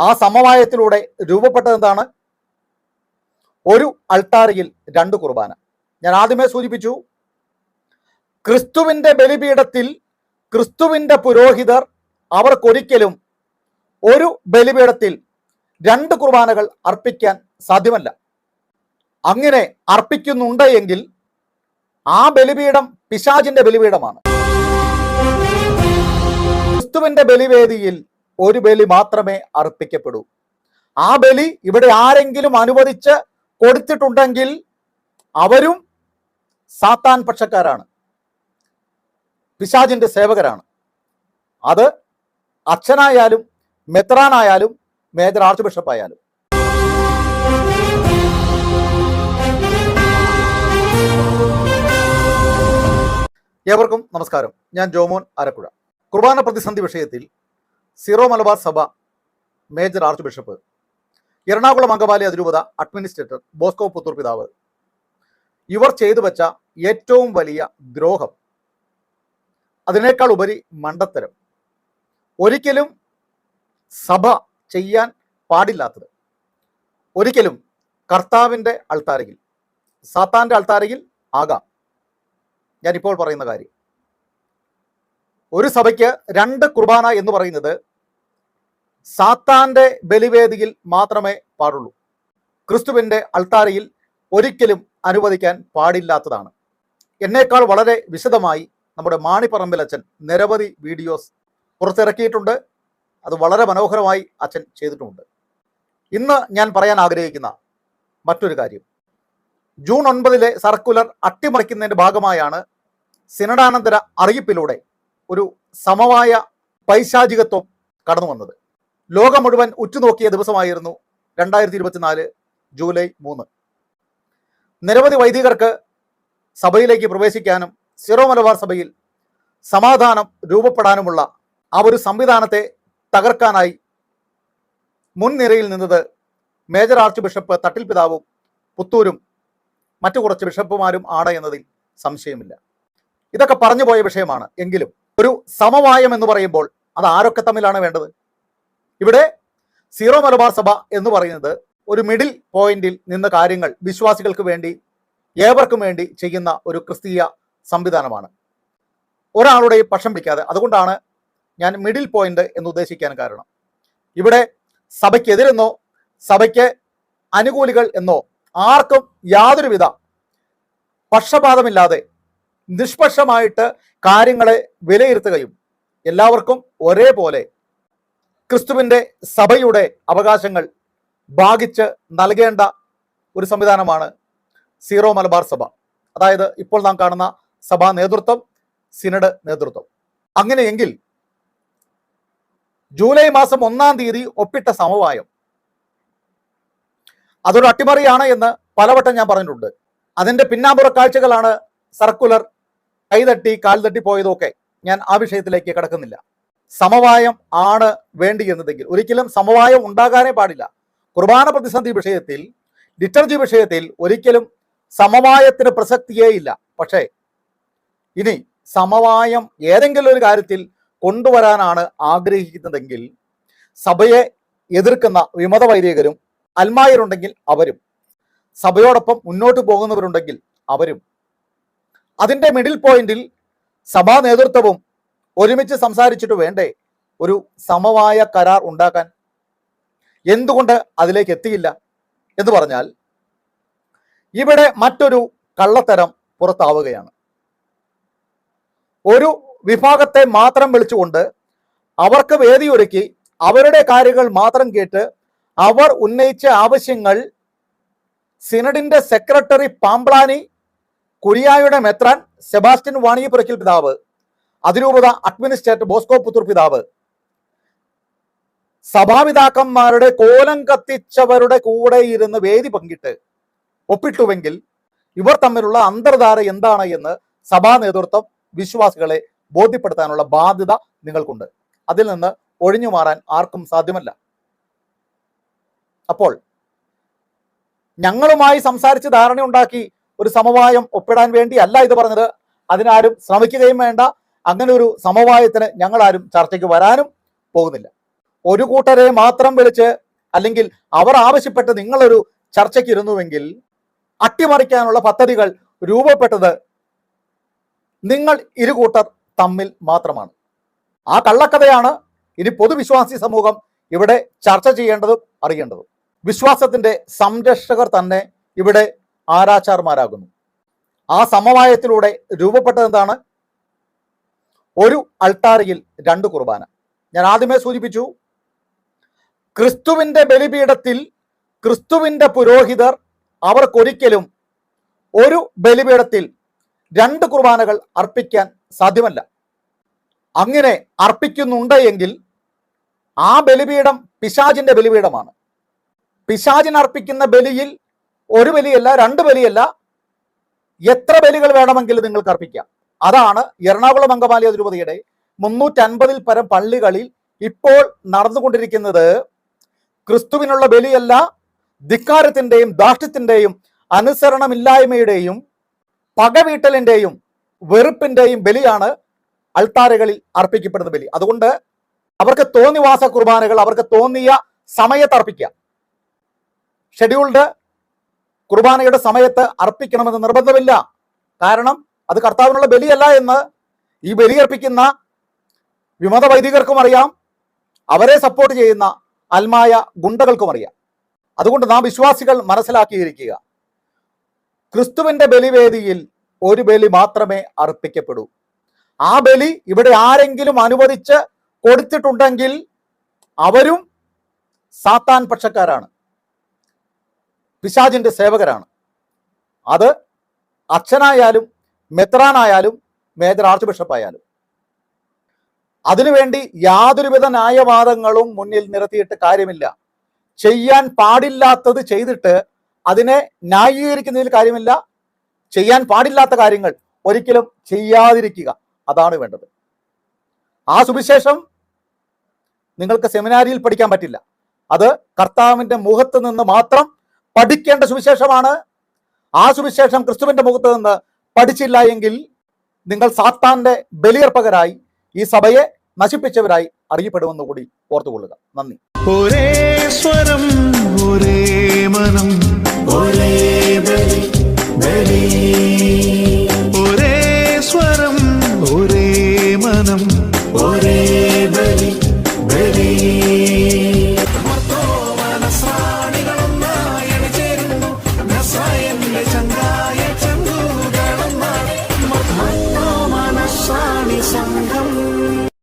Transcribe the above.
ആ സമവായത്തിലൂടെ രൂപപ്പെട്ടത് എന്താണ്? ഒരു അൾട്ടാറിയിൽ രണ്ട് കുർബാന. ഞാൻ ആദ്യമേ സൂചിപ്പിച്ചു ക്രിസ്തുവിന്റെ ബലിപീഠത്തിൽ ക്രിസ്തുവിന്റെ പുരോഹിതർ അവർക്കൊരിക്കലും ഒരു ബലിപീഠത്തിൽ രണ്ട് കുർബാനകൾ അർപ്പിക്കാൻ സാധ്യമല്ല. അങ്ങനെ അർപ്പിക്കുന്നുണ്ട് എങ്കിൽ ആ ബലിപീഠം പിശാചിന്റെ ബലിപീഠമാണ്. ക്രിസ്തുവിന്റെ ബലിവേദിയിൽ ഒരു ബലി മാത്രമേ അർപ്പിക്കപ്പെടൂ. ആ ബലി ഇവിടെ ആരെങ്കിലും അനുവദിച്ച് കൊടുത്തിട്ടുണ്ടെങ്കിൽ അവരും സാത്താൻ പക്ഷക്കാരാണ്. പിശാചിന്റെ സേവകരാണ്. അത് അച്ഛനായാലും മെത്രാനായാലും മേജർ ആർച്ച് ബിഷപ്പായാലും. ഏവർക്കും നമസ്കാരം. ഞാൻ ജോമോൻ അരക്കുഴ കുർബാന പ്രതിസന്ധി വിഷയത്തിൽ സീറോ മലബാർ സഭ major archbishop Ernakulam Angamaly അതിരൂപത അഡ്മിനിസ്ട്രേറ്റർ ബോസ്കോ പുത്തൂർ പിതാവ്. ഇവർ ചെയ്തു വെച്ച ഏറ്റവും വലിയ ദ്രോഹം അതിനേക്കാൾ ഉപരി മണ്ടത്തരം. ഒരിക്കലും സഭ ചെയ്യാൻ പാടില്ലാത്തത്. ഒരിക്കലും കർത്താവിന്റെ അൾത്താരയിൽ സാത്താന്റെ അൾത്താരയിൽ ആകാം. ഞാനിപ്പോൾ പറയുന്ന കാര്യം ഒരു സഭയ്ക്ക് രണ്ട് കുർബാന എന്ന് പറയുന്നത് സാത്താന്റെ ബലിവേദിയിൽ മാത്രമേ പാടുള്ളൂ. ക്രിസ്തുവിന്റെ അൾത്താരയിൽ ഒരിക്കലും അനുവദിക്കാൻ പാടില്ലാത്തതാണ്. എന്നേക്കാൾ വളരെ വിശദമായി നമ്മുടെ മാണിപ്പറമ്പിൽ അച്ഛൻ നിരവധി വീഡിയോസ് പുറത്തിറക്കിയിട്ടുണ്ട്. അത് വളരെ മനോഹരമായി അച്ഛൻ ചെയ്തിട്ടുമുണ്ട്. ഇന്ന് ഞാൻ പറയാൻ ആഗ്രഹിക്കുന്ന മറ്റൊരു കാര്യം. ജൂൺ ഒൻപതിലെ സർക്കുലർ അട്ടിമറിക്കുന്നതിന്റെ ഭാഗമായാണ് സിനഡാനന്തര അറിയിപ്പിലൂടെ ഒരു സമവായ പൈശാചികത്വം കടന്നു വന്നത് ലോകം മുഴുവൻ ഉറ്റുനോക്കിയ ദിവസമായിരുന്നു രണ്ടായിരത്തി ഇരുപത്തിനാല് ജൂലൈ മൂന്ന്. നിരവധി വൈദികർക്ക് സഭയിലേക്ക് പ്രവേശിക്കാനും സിറോ മലബാർ സഭയിൽ സമാധാനം രൂപപ്പെടാനുമുള്ള ആ ഒരു സംവിധാനത്തെ തകർക്കാനായി മുൻനിരയിൽ നിന്നത് മേജർ ആർച്ച് ബിഷപ്പ് തട്ടിൽ പിതാവും പുത്തൂരും മറ്റു കുറച്ച് ബിഷപ്പുമാരും ആണ് എന്നതിൽ സംശയമില്ല. ഇതൊക്കെ പറഞ്ഞു പോയ വിഷയമാണ്. എങ്കിലും ഒരു സമവായം എന്ന് പറയുമ്പോൾ അത് ആരൊക്കെ തമ്മിലാണ് വേണ്ടത്? ഇവിടെ സീറോ മലബാർ സഭ എന്ന് പറയുന്നത് ഒരു മിഡിൽ പോയിന്റിൽ നിന്ന കാര്യങ്ങൾ വിശ്വാസികൾക്ക് വേണ്ടി ഏവർക്കും വേണ്ടി ചെയ്യുന്ന ഒരു ക്രിസ്തീയ സംവിധാനമാണ്. ഒരാളുടെയും പക്ഷം പിടിക്കാതെ. അതുകൊണ്ടാണ് ഞാൻ മിഡിൽ പോയിന്റ് എന്ന് ഉദ്ദേശിക്കാൻ കാരണം. ഇവിടെ സഭയ്ക്കെതിരെന്നോ സഭയ്ക്ക് അനുകൂലികൾ എന്നോ ആർക്കും യാതൊരുവിധ പക്ഷപാതമില്ലാതെ നിഷ്പക്ഷമായിട്ട് കാര്യങ്ങളെ വിലയിരുത്തുകയും എല്ലാവർക്കും ഒരേപോലെ ക്രിസ്തുവിന്റെ സഭയുടെ അവകാശങ്ങൾ ഭാഗിച്ച് നൽകേണ്ട ഒരു സംവിധാനമാണ് സീറോ മലബാർ സഭ. അതായത് ഇപ്പോൾ നാം കാണുന്ന സഭാ നേതൃത്വം സിനഡ് നേതൃത്വം. അങ്ങനെയെങ്കിൽ ജൂലൈ മാസം ഒന്നാം തീയതി ഒപ്പിട്ട സമവായം അതൊരു അട്ടിമറിയാണ് എന്ന് പലവട്ടം ഞാൻ പറഞ്ഞിട്ടുണ്ട്. അതിന്റെ പിന്നാമ്പുറ കാഴ്ചകളാണ് സർക്കുലർ കൈതട്ടി കാൽ തട്ടി പോയതൊക്കെ ഞാൻ ആ വിഷയത്തിലേക്ക് കിടക്കുന്നില്ല. സമവായം ആണ് വേണ്ടി എന്നതെങ്കിൽ ഒരിക്കലും സമവായം ഉണ്ടാകാനേ പാടില്ല. കുർബാന പ്രതിസന്ധി വിഷയത്തിൽ ലിറ്റർജി വിഷയത്തിൽ ഒരിക്കലും സമവായത്തിന് പ്രസക്തിയേ ഇല്ല. പക്ഷേ ഇനി സമവായം ഏതെങ്കിലും ഒരു കാര്യത്തിൽ കൊണ്ടുവരാനാണ് ആഗ്രഹിക്കുന്നതെങ്കിൽ സഭയെ എതിർക്കുന്ന വിമത വൈദികരും അൽമായരുണ്ടെങ്കിൽ അവരും സഭയോടൊപ്പം മുന്നോട്ട് പോകുന്നവരുണ്ടെങ്കിൽ അവരും. അതിന്റെ മിഡിൽ പോയിന്റിൽ സഭാ നേതൃത്വവും ഒരുമിച്ച് സംസാരിച്ചിട്ട് വേണ്ടേ? ഒരു സമവായ കരാർ ഉണ്ടാക്കാൻ. എന്തുകൊണ്ട് അതിലേക്ക് എത്തിയില്ല? എന്ന് പറഞ്ഞാൽ ഇവിടെ മറ്റൊരു കള്ളത്തരം പുറത്താവുകയാണ്. ഒരു വിഭാഗത്തെ മാത്രം വിളിച്ചുകൊണ്ട് അവർക്ക് വേദിയൊരുക്കി അവരുടെ കാര്യങ്ങൾ മാത്രം കേട്ട് അവർ ഉന്നയിച്ച ആവശ്യങ്ങൾ സിനഡിന്റെ സെക്രട്ടറി പാംപ്ലാനി കുരിയായുടെ മെത്രാൻ സെബാസ്റ്റ്യൻ വാണിയപുരക്കിൽ പിതാവ് അതിരൂപത അഡ്മിനിസ്ട്രേറ്റർ ബോസ്കോ പുത്തൂർ പിതാവ്. സഭാപിതാക്കന്മാരുടെ കോലം കത്തിച്ചവരുടെ കൂടെ ഇരുന്ന് വേദി പങ്കിട്ട് ഒപ്പിട്ടുവെങ്കിൽ ഇവർ തമ്മിലുള്ള അന്തർധാര എന്താണ് എന്ന് സഭാ നേതൃത്വം വിശ്വാസികളെ ബോധ്യപ്പെടുത്താനുള്ള ബാധ്യത നിങ്ങൾക്കുണ്ട്. അതിൽ നിന്ന് ഒഴിഞ്ഞു മാറാൻ ആർക്കും സാധ്യമല്ല. അപ്പോൾ ഞങ്ങളുമായി സംസാരിച്ച് ധാരണയുണ്ടാക്കി ഒരു സമവായം ഒപ്പിടാൻ വേണ്ടി അല്ല ഇത് പറഞ്ഞത്. അതിനാരും ശ്രമിക്കുകയും വേണ്ട. അങ്ങനെ ഒരു സമവായത്തിന് ഞങ്ങളാരും ചർച്ചയ്ക്ക് വരാനും പോകുന്നില്ല. ഒരു കൂട്ടരെ മാത്രം വിളിച്ച് അല്ലെങ്കിൽ അവർ ആവശ്യപ്പെട്ട് നിങ്ങളൊരു ചർച്ചയ്ക്ക് ഇരുന്നുവെങ്കിൽ അട്ടിമറിക്കാനുള്ള പദ്ധതികൾ രൂപപ്പെട്ടത് നിങ്ങൾ ഇരു കൂട്ടർ തമ്മിൽ മാത്രമാണ്. ആ കള്ളക്കഥയാണ് ഇനി പൊതുവിശ്വാസി സമൂഹം ഇവിടെ ചർച്ച ചെയ്യേണ്ടതും അറിയേണ്ടതും. വിശ്വാസത്തിന്റെ സംരക്ഷകർ തന്നെ ഇവിടെ ആരാച്ചാർമാരാകുന്നു ആ സമവായത്തിലൂടെ രൂപപ്പെട്ടത് എന്താണ് ഒരു അൾട്ടാരയിൽ രണ്ട് കുർബാന. ഞാൻ ആദ്യമേ സൂചിപ്പിച്ചു ക്രിസ്തുവിന്റെ ബലിപീഠത്തിൽ ക്രിസ്തുവിന്റെ പുരോഹിതർ അവർക്കൊരിക്കലും ഒരു ബലിപീഠത്തിൽ രണ്ട് കുർബാനകൾ അർപ്പിക്കാൻ സാധ്യമല്ല. അങ്ങനെ അർപ്പിക്കുന്നുണ്ട് എങ്കിൽ ആ ബലിപീഠം പിശാചിന്റെ ബലിപീഠമാണ്. പിശാജിന് അർപ്പിക്കുന്ന ബലിയിൽ ഒരു ബലിയല്ല രണ്ട് ബലിയല്ല. എത്ര ബലികൾ വേണമെങ്കിലും നിങ്ങൾക്ക് അർപ്പിക്കാം. അതാണ് എറണാകുളം അങ്കമാലി അതിരൂപതയുടെ മുന്നൂറ്റി അൻപതിൽ പരം പള്ളികളിൽ ഇപ്പോൾ നടന്നുകൊണ്ടിരിക്കുന്നത് ക്രിസ്തുവിനുള്ള ബലിയല്ല ധിക്കാരത്തിന്റെയും ദാഷ്ട്യത്തിന്റെയും അനുസരണമില്ലായ്മയുടെയും പകവീട്ടലിന്റെയും വെറുപ്പിന്റെയും ബലിയാണ് അൾത്താരകളിൽ അർപ്പിക്കപ്പെടുന്ന ബലി. അതുകൊണ്ട് അവർക്ക് തോന്നിവാസ കുർബാനകൾ അവർക്ക് തോന്നിയ സമയത്ത് അർപ്പിക്കാം ഷെഡ്യൂൾഡ് കുർബാനയുടെ സമയത്ത് അർപ്പിക്കണമെന്ന് നിർബന്ധമില്ല. കാരണം അത് കർത്താവിനുള്ള ബലിയല്ല എന്ന് ഈ ബലി അർപ്പിക്കുന്ന വിമത വൈദികർക്കും അറിയാം. അവരെ സപ്പോർട്ട് ചെയ്യുന്ന അൽമായ ഗുണ്ടകൾക്കും അറിയാം. അതുകൊണ്ട് നാം വിശ്വാസികൾ മനസ്സിലാക്കിയിരിക്കുക. ക്രിസ്തുവിന്റെ ബലിവേദിയിൽ ഒരു ബലി മാത്രമേ അർപ്പിക്കപ്പെടൂ. ആ ബലി ഇവിടെ ആരെങ്കിലും അനുവദിച്ച് കൊടുത്തിട്ടുണ്ടെങ്കിൽ അവരും സാത്താൻ പക്ഷക്കാരാണ്. പിശാചിന്റെ സേവകരാണ്. അത് അച്ഛനായാലും മെത്രാനായാലും മേജർ ആർച്ച് ബിഷപ്പ് ആയാലും അതിനുവേണ്ടി യാതൊരുവിധ ന്യായവാദങ്ങളും മുന്നിൽ നിരത്തിയിട്ട് കാര്യമില്ല. ചെയ്യാൻ പാടില്ലാത്തത് ചെയ്തിട്ട് അതിനെ ന്യായീകരിക്കുന്നതിൽ കാര്യമില്ല. ചെയ്യാൻ പാടില്ലാത്ത കാര്യങ്ങൾ ഒരിക്കലും ചെയ്യാതിരിക്കുക. അതാണ് വേണ്ടത്. ആ സുവിശേഷം നിങ്ങൾക്ക് സെമിനാരിയിൽ പഠിക്കാൻ പറ്റില്ല. അത് കർത്താവിന്റെ മുഖത്ത് നിന്ന് മാത്രം പഠിക്കേണ്ട സുവിശേഷമാണ്. ആ സുവിശേഷം ക്രിസ്തുവിന്റെ മുഖത്ത് നിന്ന് പഠിച്ചില്ല എങ്കിൽ നിങ്ങൾ സാത്താന്റെ ബലിയർപ്പകരായി ഈ സഭയെ നശിപ്പിച്ചവരായി അറിയപ്പെടുമെന്ന് കൂടി ഓർത്തുകൊള്ളുക. നന്ദി. ഒരേ സ്വരം ഒരേ മനം. ഒരേ ബലി ബലി ഒരേ സ്വരം ഒരേ മനം. ഒരേ ബലി ബലി.